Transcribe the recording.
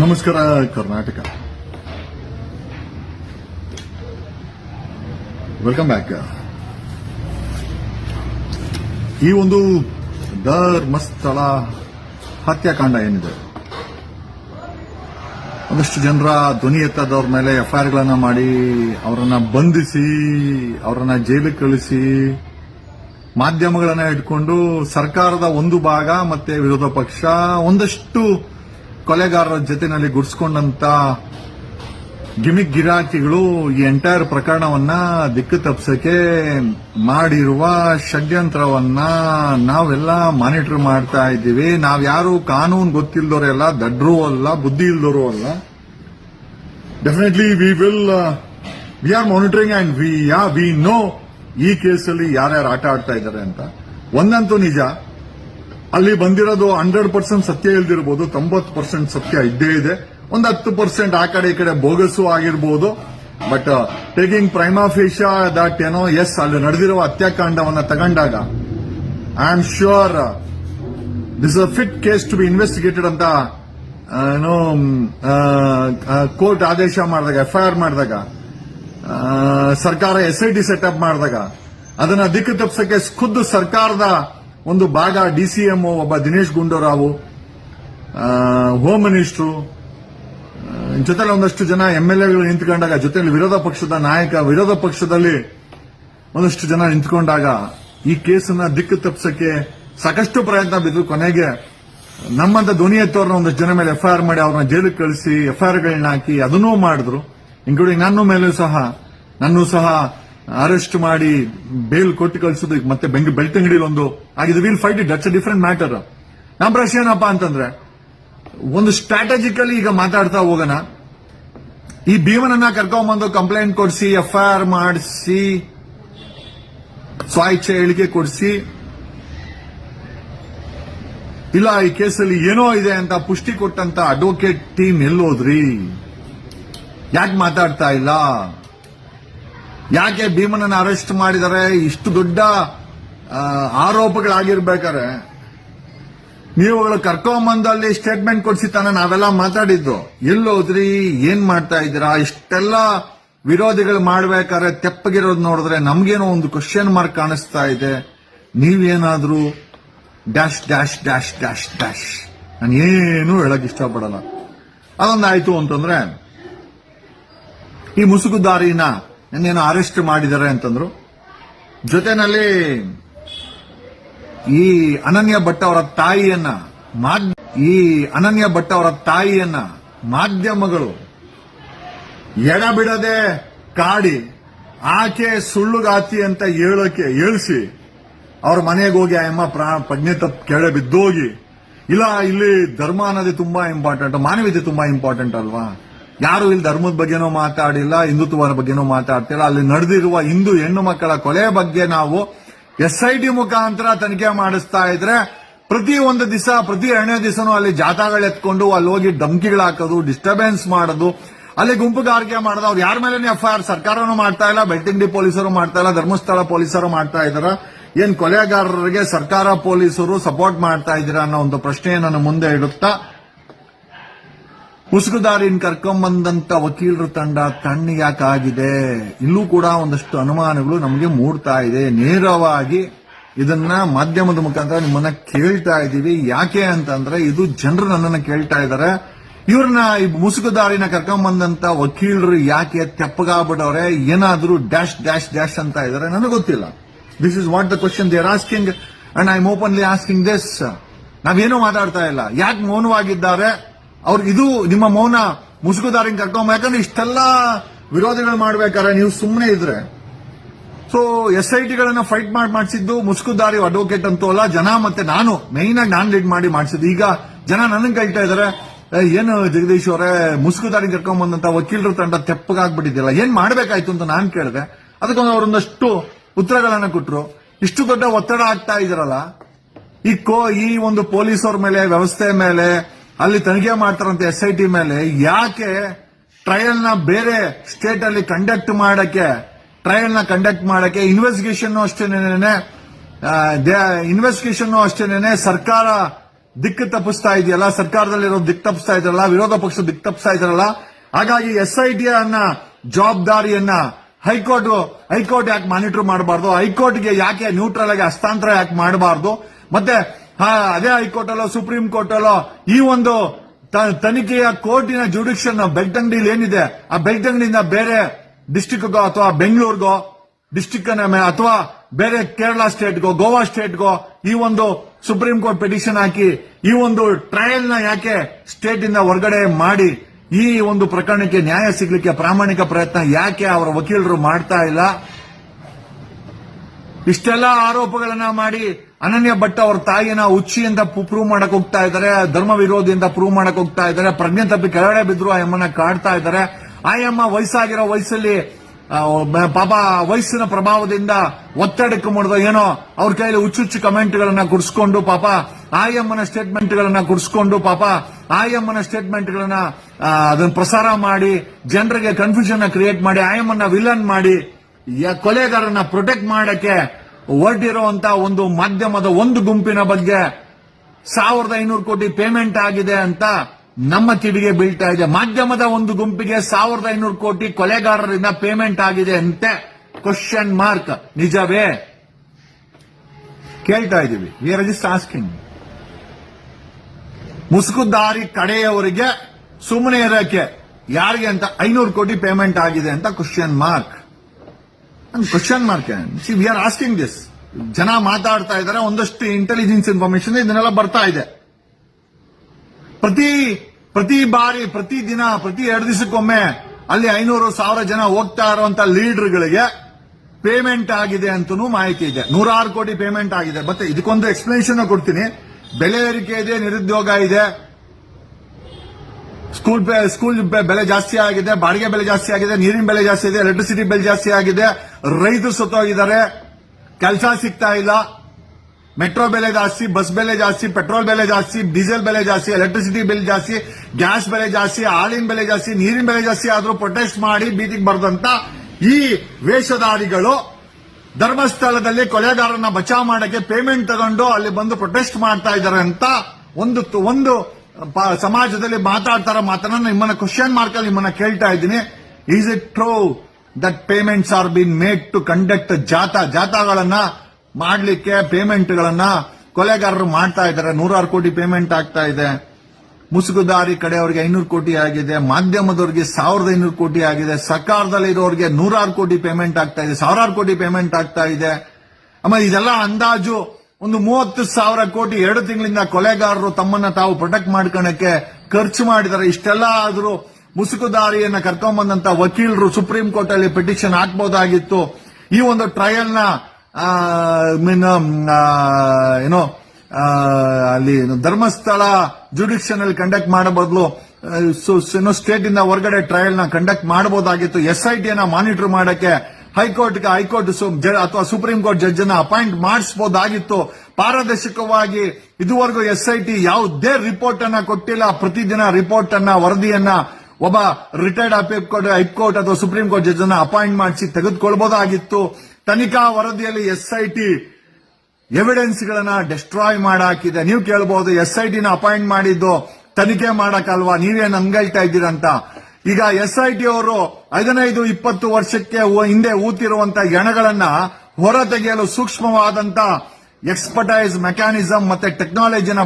ನಮಸ್ಕಾರ, Karnataka. Welcome back ಈ ಒಂದು ಧರ್ಮಸ್ಥಳ ಹತ್ಯಾಕಾಂಡ ಏನಿದೆ? ಒಂದಷ್ಟು ಜನರ ಧ್ವನಿ ಎತ್ತದವ್ರ ಮೇಲೆ ಎಫ್ಐಆರ್ಗಳನ್ನ ಮಾಡಿ ಅವರನ್ನ ಬಂಧಿಸಿ, ಅವರನ್ನ ಜೈಲಿಗೆ ಕಳಿಸಿ, ಮಾಧ್ಯಮಗಳನ್ನ ಇಟ್ಕೊಂಡು ಸರ್ಕಾರದ ಒಂದು ಭಾಗ ಮತ್ತೆ ವಿರೋಧ ಪಕ್ಷ ಒಂದಷ್ಟು ಕೊಲೆಗಾರರ ಜೊತೆನಲ್ಲಿ ಗುಡ್ಸ್ಕೊಂಡಂತ ಗಿಮಿಕ್ ಗಿರಾಕಿಗಳು ಈ ಎಂಟೈರ್ ಪ್ರಕರಣವನ್ನ ದಿಕ್ಕು ತಪ್ಪಿಸಕ್ಕೆ ಮಾಡಿರುವ ಷಡ್ಯಂತ್ರವನ್ನ ನಾವೆಲ್ಲ ಮಾನಿಟರ್ ಮಾಡ್ತಾ ಇದ್ದೀವಿ. ನಾವ್ಯಾರು ಕಾನೂನು ಗೊತ್ತಿಲ್ದವರೆಲ್ಲ ದಡ್ರೂ ಅಲ್ಲ, ಬುದ್ಧಿ ಇಲ್ದವರು ಅಲ್ಲ. Definitely we will we are monitoring and we yeah we know ಈ ಕೇಸಲ್ಲಿ ಯಾರ್ಯಾರು ಆಟ ಆಡ್ತಾ ಇದ್ದಾರೆ ಅಂತ. ಒಂದಂತೂ ನಿಜ ಅಲ್ಲಿ ಬಂದಿರೋದು ಹಂಡ್ರೆಡ್ ಪರ್ಸೆಂಟ್ ಸತ್ಯ ಇಲ್ದಿರ್ಬೋದು, ತೊಂಬತ್ತು ಪರ್ಸೆಂಟ್ ಸತ್ಯ ಇದ್ದೇ ಇದೆ. ಒಂದು ಹತ್ತು ಪರ್ಸೆಂಟ್ ಆ ಕಡೆ ಈ ಕಡೆ ಬೋಗಸು ಆಗಿರ್ಬೋದು. But taking prima facie that ಏನೋ ಎಸ್ ಅಲ್ಲಿ ನಡೆದಿರುವ ಹತ್ಯಾಕಾಂಡವನ್ನು ತಗೊಂಡಾಗ I am sure this a fit case to be investigated ಅಂತ ಏನೋ ಕೋರ್ಟ್ ಆದೇಶ ಮಾಡಿದಾಗ ಎಫ್ಐಆರ್ ಮಾಡಿದಾಗ ಸರ್ಕಾರ ಎಸ್ ಐ ಟಿ ಸೆಟಪ್ ಮಾಡಿದಾಗ, ಅದನ್ನ ದಿಕ್ಕು ತಪ್ಪಿಸಕ್ಕೆ ಖುದ್ದು ಸರ್ಕಾರದ ಒಂದು ಭಾಗ ಡಿಸಿಎಂ ಒಬ್ಬ ದಿನೇಶ್ ಗುಂಡೂರಾವ್ ಹೋಮ್ ಮಿನಿಸ್ಟ್ರು ಜೊತೆಲಿ ಒಂದಷ್ಟು ಜನ ಎಂಎಲ್ಎಗಳು ಎಲ್ ಎಗಳು ನಿಂತ್ಕೊಂಡಾಗ, ಜೊತೆಲಿ ವಿರೋಧ ಪಕ್ಷದ ನಾಯಕ, ವಿರೋಧ ಪಕ್ಷದಲ್ಲಿ ಒಂದಷ್ಟು ಜನ ನಿಂತ್ಕೊಂಡಾಗ ಈ ಕೇಸನ್ನ ದಿಕ್ಕು ತಪ್ಪಿಸಕ್ಕೆ ಸಾಕಷ್ಟು ಪ್ರಯತ್ನ ಬಿದ್ದು ಕೊನೆಗೆ ನಮ್ಮಂತ ಧ್ವನಿ ಎತ್ತವ್ರನ್ನ ಒಂದಷ್ಟು ಜನ ಮೇಲೆ ಎಫ್ಐಆರ್ ಮಾಡಿ ಅವ್ರನ್ನ ಜೈಲಿಗೆ ಕಳಿಸಿ ಎಫ್ಐಆರ್ಗಳನ್ನ ಹಾಕಿ ಅದನ್ನೂ ಮಾಡಿದ್ರು. ಇನ್ಕ್ಲೂಡಿಂಗ್ ನನ್ನ ಮೇಲೂ ಸಹ, ನನ್ನೂ ಸಹ ಅರೆಸ್ಟ್ ಮಾಡಿ ಬೇಲ್ ಕೊಟ್ಟು ಕಳಿಸೋದು ಮತ್ತೆ ಬೆಂಗ್, ಬೆಳ್ತಂಗಡಿಲಿ ಒಂದು ಆಗಿದೆ. Will fight it that's a different matter ನಮ್ಮ ಪ್ರಶ್ನೆ ಏನಪ್ಪಾ ಅಂತಂದ್ರೆ, ಒಂದು ಸ್ಟ್ರಾಟಜಿಕಲಿ ಈಗ ಮಾತಾಡ್ತಾ ಹೋಗೋಣ. ಈ ಭೀಮನನ್ನ ಕರ್ಕೊಂಬಂದು ಕಂಪ್ಲೇಂಟ್ ಕೊಡಿಸಿ ಎಫ್ಐಆರ್ ಮಾಡಿಸಿ, ಸ್ವಾಯಿಚ್ಛೆ ಹೇಳಿಕೆ ಕೊಡಿಸಿ. ಇಲ್ಲ, ಈ ಕೇಸಲ್ಲಿ ಏನೋ ಇದೆ ಅಂತ ಪುಷ್ಟಿ ಕೊಟ್ಟಂತ ಅಡ್ವೊಕೇಟ್ ಟೀಮ್ ಎಲ್ಲೋದ್ರಿ. ಯಾಕೆ ಮಾತಾಡ್ತಾ ಇಲ್ಲ? ಯಾಕೆ ಭೀಮನನ್ನು ಅರೆಸ್ಟ್ ಮಾಡಿದರೆ? ಇಷ್ಟು ದೊಡ್ಡ ಆರೋಪಗಳಾಗಿರ್ಬೇಕಾರೆ ನೀವುಗಳು ಕರ್ಕೊಂಬಂದಲ್ಲಿ ಸ್ಟೇಟ್ಮೆಂಟ್ ಕೊಡ್ಸಿ ತಾನೆ ನಾವೆಲ್ಲ ಮಾತಾಡಿದ್ದು. ಎಲ್ಲೋದ್ರಿ, ಏನ್ ಮಾಡ್ತಾ ಇದ್ದೀರಾ? ಇಷ್ಟೆಲ್ಲ ವಿರೋಧಿಗಳು ಮಾಡ್ಬೇಕಾದ್ರೆ ತೆಪ್ಪಗಿರೋದು ನೋಡಿದ್ರೆ ನಮ್ಗೇನೋ ಒಂದು ಕ್ವಶನ್ ಮಾರ್ಕ್ ಕಾಣಿಸ್ತಾ ಇದೆ. ನೀವೇನಾದ್ರೂ dash dash dash dash dash. ನಾನು ಏನು ಹೇಳಕ್ ಇಷ್ಟಪಡಲ್ಲ. ಅದೊಂದಾಯ್ತು ಅಂತಂದ್ರೆ, ಈ ಮುಸುಗುದಾರಿನ ಇನ್ನೇನೋ ಅರೆಸ್ಟ್ ಮಾಡಿದ್ದಾರೆ ಅಂತಂದ್ರು. ಜೊತೆನಲ್ಲಿ ಈ ಅನನ್ಯ ಭಟ್ ಅವರ ತಾಯಿಯನ್ನ ಈ ಅನನ್ಯ ಭಟ್ ಅವರ ತಾಯಿಯನ್ನ ಮಾಧ್ಯಮಗಳು ಎಡಬಿಡದೆ ಕಾಡಿ, ಆಕೆ ಸುಳ್ಳುಗಾತಿ ಅಂತ ಹೇಳೋಕೆ ಹೇಳಿಸಿ ಅವ್ರ ಮನೆಗೆ ಹೋಗಿ ಆ ಅಮ್ಮ ಪ್ರಾ ಪ್ರಜ್ಞೆ ತಪ್ಪು ಕೆಳ ಬಿದ್ದೋಗಿ, ಇಲ್ಲ, ಇಲ್ಲಿ ಧರ್ಮ ಅನ್ನೋದೇ ತುಂಬಾ ಇಂಪಾರ್ಟೆಂಟ್ ಮಾನವೀಯತೆ ತುಂಬಾ ಇಂಪಾರ್ಟೆಂಟ್ ಅಲ್ವಾ? ಯಾರು ಇಲ್ಲಿ ಧರ್ಮದ ಬಗ್ಗೆನೂ ಮಾತಾಡಿಲ್ಲ, ಹಿಂದುತ್ವದ ಬಗ್ಗೆನೂ ಮಾತಾಡ್ತಿಲ್ಲ. ಅಲ್ಲಿ ನಡೆದಿರುವ ಹಿಂದೂ ಹೆಣ್ಣು ಮಕ್ಕಳ ಕೊಲೆ ಬಗ್ಗೆ ನಾವು ಎಸ್ ಐ ಟಿ ಮುಖಾಂತರ ತನಿಖೆ ಮಾಡಿಸ್ತಾ ಇದ್ರೆ, ಪ್ರತಿ ಒಂದು ದಿವಸ ಪ್ರತಿ ಎರಡನೇ ದಿವಸನೂ ಅಲ್ಲಿ ಜಾಥಾಗಳು ಎತ್ಕೊಂಡು, ಅಲ್ಲಿ ಹೋಗಿ ಧಮ್ಕಿಗಳು ಹಾಕೋದು ಡಿಸ್ಟರ್ಬೆನ್ಸ್ ಮಾಡೋದು, ಅಲ್ಲಿ ಗುಂಪುಗಾರಿಕೆ ಮಾಡೋದು. ಅವ್ರು ಯಾರ ಮೇಲೆ ಎಫ್ಐಆರ್? ಸರ್ಕಾರನೂ ಮಾಡ್ತಾ ಇಲ್ಲ ಬೆಳ್ತಿಂಗಡಿ ಪೊಲೀಸರು ಮಾಡ್ತಾ ಇಲ್ಲ, ಧರ್ಮಸ್ಥಳ ಪೊಲೀಸರು ಮಾಡ್ತಾ ಇದಾರ. ಏನ್ ಕೊಲೆಗಾರರಿಗೆ ಸರ್ಕಾರ ಪೊಲೀಸರು ಸಪೋರ್ಟ್ ಮಾಡ್ತಾ ಇದ್ದೀರಾ ಅನ್ನೋ ಒಂದು ಪ್ರಶ್ನೆಯನ್ನು ಮುಂದೆ ಇಡುತ್ತಾ ಮುಸುಗುದಾರಿನ ಕರ್ಕೊಂಬಂದಂತ ವಕೀಲರ ತಂಡ ತಣ್ಣಗಾಕಾಗಿದೆ ಇಲ್ಲೂ ಕೂಡ ಒಂದಷ್ಟು ಅನುಮಾನಗಳು ನಮಗೆ ಮೂಡ್ತಾ ಇದೆ. ನೇರವಾಗಿ ಇದನ್ನ ಮಾಧ್ಯಮದ ಮುಖಾಂತರ ನಿಮ್ಮನ್ನ ಕೇಳ್ತಾ ಇದ್ದೀವಿ. ಯಾಕೆ ಅಂತಂದ್ರೆ ಇದು ಜನರು ನನ್ನನ್ನು ಕೇಳ್ತಾ ಇದ್ದಾರೆ ಇವ್ರನ್ನ ಈ ಮುಸುಗುದಾರಿನ ಕರ್ಕೊಂಬಂದಂತ ವಕೀಲರು ಯಾಕೆ ತೆಪ್ಪಗಾಗ್ಬಿಟ್ಟವ್ರೆ? ಏನಾದರೂ ಡ್ಯಾಶ್ ಡ್ಯಾಶ್ ಡ್ಯಾಶ್ ಅಂತ ಇದಾರೆ. ನನಗೆ ಗೊತ್ತಿಲ್ಲ. This is what the question they're asking and I openly asking this ನಾವೇನೂ ಮಾತಾಡ್ತಾ ಇಲ್ಲ. ಯಾಕೆ ಮೌನವಾಗಿದ್ದಾರೆ? ಅವ್ರಿಗೆ ಇದು ನಿಮ್ಮ ಮೌನ ಮುಸುಗುದಾರಿನ ಕರ್ಕೊಂಬ ಯಾಕಂದ್ರೆ ಇಷ್ಟೆಲ್ಲ ವಿರೋಧಿಗಳು ಮಾಡ್ಬೇಕಾದ್ರೆ ನೀವು ಸುಮ್ಮನೆ ಇದ್ರೆ. ಸೊ ಎಸ್ ಐ ಟಿಗಳನ್ನ ಫೈಟ್ ಮಾಡಿ ಮಾಡಿಸಿದ್ದು ಮುಸುಕುದಾರಿ ಅಡ್ವೊಕೇಟ್ ಅಂತೂ ಅಲ್ಲ ಜನ ಮತ್ತೆ ನಾನು ಮೈನ್ ಆಗಿ ನಾನು ಲೀಡ್ ಮಾಡಿ ಮಾಡಿಸಿದ್ದು. ಈಗ ಜನ ನನಗೆ ಕೇಳ್ತಾ ಇದಾರೆ "ಏ, ಏನು ಜಗದೀಶ್ ಅವರೇ ಮುಸುಕುದಾರಿ ಕರ್ಕೊಂಬಂದಂತ ವಕೀಲರ ತಂಡ ತೆಪ್ಪಗಾಗ್ಬಿಟ್ಟಿದ್ದಿಲ್ಲ ಏನ್ ಮಾಡ್ಬೇಕಾಯ್ತು ಅಂತ ನಾನು ಕೇಳಿದೆ. ಅದಕ್ಕೊಂದು ಅವರೊಂದಷ್ಟು ಉತ್ತರಗಳನ್ನ ಕೊಟ್ಟರು ಇಷ್ಟು ದೊಡ್ಡ ಒತ್ತಡ ಆಗ್ತಾ ಇದಾರಲ್ಲ ಈ ಕೋ ಈ ಒಂದು ಪೊಲೀಸರ ಮೇಲೆ ವ್ಯವಸ್ಥೆ ಮೇಲೆ ಅಲ್ಲಿ ತನಿಖೆ ಮಾಡ್ತಾರಂತ ಎಸ್ ಐ ಟಿ ಮೇಲೆ. ಯಾಕೆ ಟ್ರಯಲ್ನ ಬೇರೆ ಸ್ಟೇಟ್ ಅಲ್ಲಿ ಕಂಡಕ್ಟ್ ಮಾಡಕ್ಕೆ ಟ್ರಯಲ್ನ ಕಂಡಕ್ಟ್ ಮಾಡಕ್ಕೆ ಇನ್ವೆಸ್ಟಿಗೇಷನ್ ಅಷ್ಟೇನೇನೆ ಇನ್ವೆಸ್ಟಿಗೇಷನ್ ಅಷ್ಟೇನೆ ಸರ್ಕಾರ ದಿಕ್ಕು ತಪ್ಪಿಸ್ತಾ ಇದೆಯಲ್ಲ, ಸರ್ಕಾರದಲ್ಲಿರೋ ದಿಕ್ಕು ತಪ್ಪಿಸ್ತಾ ಇದ್ರಲ್ಲ ವಿರೋಧ ಪಕ್ಷ ದಿಕ್ಕ ತಪ್ಪಿಸ್ತಾ ಇದ್ರಲ್ಲ ಹಾಗಾಗಿ ಎಸ್ ಐ ಟಿ ಅನ್ನ, ಜವಾಬ್ದಾರಿಯನ್ನ ಹೈಕೋರ್ಟ್ ಹೈಕೋರ್ಟ್ ಯಾಕೆ ಮಾನಿಟರ್ ಮಾಡಬಾರ್ದು? ಹೈಕೋರ್ಟ್ಗೆ ಯಾಕೆ ನ್ಯೂಟ್ರಲ್ ಆಗಿ ಹಸ್ತಾಂತರ ಯಾಕೆ ಮಾಡಬಾರ್ದು? ಮತ್ತೆ ಹಾ, ಅದೇ ಹೈಕೋರ್ಟ್ ಅಲ್ಲೋ ಸುಪ್ರೀಂ ಕೋರ್ಟ್ ಅಲ್ಲೋ ಈ ಒಂದು ತನಿಖೆಯ ಕೋರ್ಟಿನ ಜುಡಿಕ್ಷನ್ ಬೆಳ್ತಂಗಡಿಲಿ ಏನಿದೆ ಆ ಬೆಳ್ತಂಗಡಿಯಿಂದ ಬೇರೆ ಡಿಸ್ಟಿಕ್ಗೋ ಅಥವಾ ಬೆಂಗಳೂರಿಗೋ ಡಿಸ್ಟಿಕ್ ಅಥವಾ ಬೇರೆ ಕೇರಳ ಸ್ಟೇಟ್ಗೋ ಗೋವಾ ಸ್ಟೇಟ್ಗೋ ಈ ಒಂದು ಸುಪ್ರೀಂ ಕೋರ್ಟ್ ಪಿಟಿಷನ್ ಹಾಕಿ ಈ ಒಂದು ಟ್ರಯಲ್ನ ಯಾಕೆ ಸ್ಟೇಟ್ ಇಂದ ಹೊರಗಡೆ ಮಾಡಿ ಈ ಒಂದು ಪ್ರಕರಣಕ್ಕೆ ನ್ಯಾಯ ಸಿಗ್ಲಿಕ್ಕೆ ಪ್ರಾಮಾಣಿಕ ಪ್ರಯತ್ನ ಯಾಕೆ ಅವರ ವಕೀಲರು ಮಾಡ್ತಾ ಇಲ್ಲ? ಇಷ್ಟೆಲ್ಲ ಆರೋಪಗಳನ್ನ ಮಾಡಿ ಅನನ್ಯ ಭಟ್ ಅವ್ರ ತಾಯಿನ ಉಚ್ಚಿ ಅಂತ ಪ್ರೂವ್ ಮಾಡಕ್ ಹೋಗ್ತಾ ಇದ್ದಾರೆ, ಧರ್ಮ ವಿರೋಧಿ ಅಂತ ಪ್ರೂವ್ ಮಾಡಕ್ ಹೋಗ್ತಾ ಇದ್ದಾರೆ ಪ್ರಜ್ಞೆ ತಪ್ಪಿ ಕೆಳಗಡೆ ಬಿದ್ರು ಆ ಕಾಡ್ತಾ ಇದ್ದಾರೆ. ಆ ಅಮ್ಮ ವಯಸ್ಸಾಗಿರೋ ವಯಸ್ಸಲ್ಲಿ ಪಾಪ ವಯಸ್ಸಿನ ಪ್ರಭಾವದಿಂದ ಒತ್ತಡಕ್ಕೆ ಮಾಡಿದ ಏನೋ ಅವ್ರ ಕೈಯಲ್ಲಿ ಹುಚ್ಚುಚ್ಚು ಕಮೆಂಟ್ ಗಳನ್ನ ಕುಡಿಸ್ಕೊಂಡು ಪಾಪ ಆಯಮ್ಮನ ಸ್ಟೇಟ್ಮೆಂಟ್ ಗಳನ್ನ ಕುಡಿಸ್ಕೊಂಡು ಪಾಪ ಆಯಮ್ಮನ ಸ್ಟೇಟ್ಮೆಂಟ್ ಗಳನ್ನ ಅದನ್ನ ಪ್ರಸಾರ ಮಾಡಿ, ಜನರಿಗೆ ಕನ್ಫ್ಯೂಷನ್ ಕ್ರಿಯೇಟ್ ಮಾಡಿ ಆಯಮ್ಮನ ವಿಲನ್ ಮಾಡಿ ಕೊಲೆಗಾರನ ಪ್ರೊಟೆಕ್ಟ್ ಮಾಡಕ್ಕೆ ಹೊರಟಿರುವಂತ ಒಂದು ಮಾಧ್ಯಮದ ಒಂದು ಗುಂಪಿನ ಬಗ್ಗೆ ಸಾವಿರದ ಐನೂರು ಕೋಟಿ ಪೇಮೆಂಟ್ ಆಗಿದೆ ಅಂತ ನಮ್ಮ ಕಿವಿಗೆ ಬೀಳ್ತಾ ಇದೆ. ಮಾಧ್ಯಮದ ಒಂದು ಗುಂಪಿಗೆ ಸಾವಿರದ ಐನೂರು ಕೋಟಿ ಕೊಲೆಗಾರರಿಂದ ಪೇಮೆಂಟ್ ಆಗಿದೆ ಅಂತೆ ಕ್ವಶನ್ ಮಾರ್ಕ್ ನಿಜವೇ? ಕೇಳ್ತಾ ಇದೀವಿ ವಿ ಆರ್ ಜಸ್ಟ್ ಆಸ್ಕಿಂಗ್ ಮುಸುಕುದಾರಿ ಕಡೆಯವರಿಗೆ ಸುಮ್ಮನೆ ಇರಕ್ಕೆ ಯಾರಿಗೆ ಅಂತ ಐನೂರು ಕೋಟಿ ಪೇಮೆಂಟ್ ಆಗಿದೆ ಅಂತ question mark question mark see we are asking this ಜನ ಮಾತಾಡ್ತಾ ಇದ್ದಾರೆ, ಒಂದಷ್ಟು ಇಂಟೆಲಿಜೆನ್ಸ್ ಇನ್ಫಾರ್ಮೇಶನ್ ಇದನ್ನೆಲ್ಲ ಬರ್ತಾ ಇದೆ. ಪ್ರತಿ ಪ್ರತಿ ಬಾರಿ, ಪ್ರತಿ ದಿನ, ಪ್ರತಿ ಎರಡು ದಿವಸಕ್ಕೊಮ್ಮೆ ಅಲ್ಲಿ ಐನೂರು ಸಾವಿರ ಜನ ಹೋಗ್ತಾ ಇರುವಂತ ಲೀಡರ್ಗಳಿಗೆ ಪೇಮೆಂಟ್ ಆಗಿದೆ ಅಂತನೂ ಮಾಹಿತಿ ಇದೆ. ನೂರಾರು ಕೋಟಿ ಪೇಮೆಂಟ್ ಆಗಿದೆ. ಮತ್ತೆ ಇದಕ್ಕೊಂದು ಎಕ್ಸ್ಪ್ಲನೇಷನ್ ಕೊಡ್ತೀನಿ. ಬೆಲೆ ಏರಿಕೆ ಇದೆ, ನಿರುದ್ಯೋಗ ಇದೆ. ಸ್ಕೂಲ್ ಸ್ಕೂಲ್ ಬೆಲೆ ಜಾಸ್ತಿ ಆಗಿದೆ, ಬಾಡಿಗೆ ಬೆಲೆ ಜಾಸ್ತಿ ಆಗಿದೆ, ನೀರಿನ ಬೆಲೆ ಜಾಸ್ತಿ ಇದೆ ಎಲೆಕ್ಟ್ರಿಸಿಟಿ ಬೆಲೆ ಜಾಸ್ತಿ ಆಗಿದೆ. ರೈತರು ಸತ್ತೋಗಿದ್ದಾರೆ. ಕೆಲಸ ಸಿಗ್ತಾ ಇಲ್ಲ. ಮೆಟ್ರೋ ಬೆಲೆ ಜಾಸ್ತಿ ಬಸ್ ಬೆಲೆ ಜಾಸ್ತಿ ಪೆಟ್ರೋಲ್ ಬೆಲೆ ಜಾಸ್ತಿ ಡೀಸೆಲ್ ಬೆಲೆ ಜಾಸ್ತಿ ಎಲೆಕ್ಟ್ರಿಸಿಟಿ ಬಿಲ್ ಜಾಸ್ತಿ ಗ್ಯಾಸ್ ಬೆಲೆ ಜಾಸ್ತಿ, ಹಾಲಿನ ಬೆಲೆ ಜಾಸ್ತಿ, ನೀರಿನ ಬೆಲೆ ಜಾಸ್ತಿ ಆದರೂ ಪ್ರೊಟೆಸ್ಟ್ ಮಾಡಿ ಬೀದಿಗೆ ಬರೆದಂತ ಈ ವೇಷಧಾರಿಗಳು ಧರ್ಮಸ್ಥಳದಲ್ಲಿ ಕೊಲೆಗಾರನ ಬಚಾವ್ ಮಾಡಕ್ಕೆ ಪೇಮೆಂಟ್ ತಗೊಂಡು ಅಲ್ಲಿ ಬಂದು ಪ್ರೊಟೆಸ್ಟ್ ಮಾಡ್ತಾ ಇದ್ದಾರೆ ಅಂತ ಒಂದು ಒಂದು ಸಮಾಜದಲ್ಲಿ ಮಾತಾಡ್ತಾರ ಮಾತನ್ನ ನಿಮ್ಮನ್ನ ಕ್ವಶನ್ ಮಾರ್ಕ್ ಅಲ್ಲಿ ನಿಮ್ಮನ್ನ ಕೇಳ್ತಾ ಇದ್ದೀನಿ. Is it true that payments are been made to conduct ಜಾಥಾ? ಜಾಥಾಗಳನ್ನ ಮಾಡಲಿಕ್ಕೆ ಪೇಮೆಂಟ್ಗಳನ್ನ ಕೊಲೆಗಾರರು ಮಾಡ್ತಾ ಇದ್ದಾರೆ. ನೂರಾರು ಕೋಟಿ ಪೇಮೆಂಟ್ ಆಗ್ತಾ ಇದೆ. ಮುಸುಗುದಾರಿ ಕಡೆಯವರಿಗೆ ಐನೂರು ಕೋಟಿ ಆಗಿದೆ. ಮಾಧ್ಯಮದವರಿಗೆ ಸಾವಿರದ ಐನೂರು ಕೋಟಿ ಆಗಿದೆ. ಸರ್ಕಾರದಲ್ಲಿ ಇರೋರಿಗೆ ನೂರಾರು ಕೋಟಿ ಪೇಮೆಂಟ್ ಆಗ್ತಾ ಇದೆ. ಸಾವಿರಾರು ಕೋಟಿ ಪೇಮೆಂಟ್ ಆಗ್ತಾ ಇದೆ. ಆಮೇಲೆ ಇದೆಲ್ಲ ಅಂದಾಜು ಒಂದು ಮೂವತ್ತು ಸಾವಿರ ಕೋಟಿ ಎರಡು ತಿಂಗಳಿಂದ ಕೊಲೆಗಾರರು ತಮ್ಮನ್ನ ತಾವು ಪ್ರೊಟೆಕ್ಟ್ ಮಾಡ್ಕೊಳಕ್ಕೆ ಖರ್ಚು ಮಾಡಿದ್ದಾರೆ. ಇಷ್ಟೆಲ್ಲ ಆದರೂ ಮುಸುಕುದಾರಿಯನ್ನ ಕರ್ಕೊಂಡ್ಬಂದಂತ ವಕೀಲರು ಸುಪ್ರೀಂ ಕೋರ್ಟ್ ಅಲ್ಲಿ ಪಿಟಿಷನ್ ಹಾಕಬಹುದಾಗಿತ್ತು ಈ ಒಂದು ಟ್ರಯಲ್ನ ಏನೋ ಅಲ್ಲಿ ಧರ್ಮಸ್ಥಳ ಜುಡಿಷನ್ ಅಲ್ಲಿ ಕಂಡಕ್ಟ್ ಮಾಡೋ ಬದಲು ಸ್ಟೇಟ್ ಇಂದ ಹೊರಗಡೆ ಟ್ರಯಲ್ನ ಕಂಡಕ್ಟ್ ಮಾಡಬಹುದಾಗಿತ್ತು ಎಸ್ ಐ ಮಾನಿಟರ್ ಮಾಡಕ್ಕೆ ಹೈಕೋರ್ಟ್ ಹೈಕೋರ್ಟ್ ಅಥವಾ ಸುಪ್ರೀಂ ಕೋರ್ಟ್ ಜಡ್ಜ್ ಅನ್ನ ಅಪಾಯಿಂಟ್ ಮಾಡಿಸಬಹುದಾಗಿತ್ತು ಪಾರದರ್ಶಕವಾಗಿ ಇದುವರೆಗೂ ಎಸ್ ಐ ಟಿ ಯಾವುದೇ ರಿಪೋರ್ಟ್ ಅನ್ನ ಕೊಟ್ಟಿಲ್ಲ. ಪ್ರತಿದಿನ ರಿಪೋರ್ಟ್ ಅನ್ನ ವರದಿಯನ್ನ ಒಬ್ಬ retired high court high court ಅಥವಾ ಸುಪ್ರೀಂ ಕೋರ್ಟ್ ಜಡ್ಜ್ ಅನ್ನ ಅಪಾಯಿಂಟ್ ಮಾಡಿಸಿ ತೆಗೆದುಕೊಳ್ಬಹುದಾಗಿತ್ತು ತನಿಖಾ ವರದಿಯಲ್ಲಿ ಎಸ್ ಐ ಟಿ ಎವಿಡೆನ್ಸ್ ಗಳನ್ನ ಡೆಸ್ಟ್ರಾಯ್ ಮಾಡಾಕಿದೆ. ನೀವು ಕೇಳಬಹುದು ಎಸ್ ಐ ಟಿನ ಅಪಾಯಿಂಟ್ ಮಾಡಿದ್ದು ತನಿಖೆ ಮಾಡಕ್ಕಲ್ವಾ ನೀವೇನು ಅಂಗಳ್ತಾ ಇದ್ದೀರಂತ. ಈಗ ಎಸ್ ಐ ಟಿ ಅವರು ಹದಿನೈದು ಇಪ್ಪತ್ತು ವರ್ಷಕ್ಕೆ ಹಿಂದೆ ಊತಿರುವಂತಹ ಎಣಗಳನ್ನ ಹೊರ ತೆಗೆಯಲು ಸೂಕ್ಷ್ಮವಾದಂತಹ ಎಕ್ಸ್ಪರ್ಟೈಸ್ ಮೆಕ್ಯಾನಿಸಂ ಮತ್ತೆ ಟೆಕ್ನಾಲಜಿನ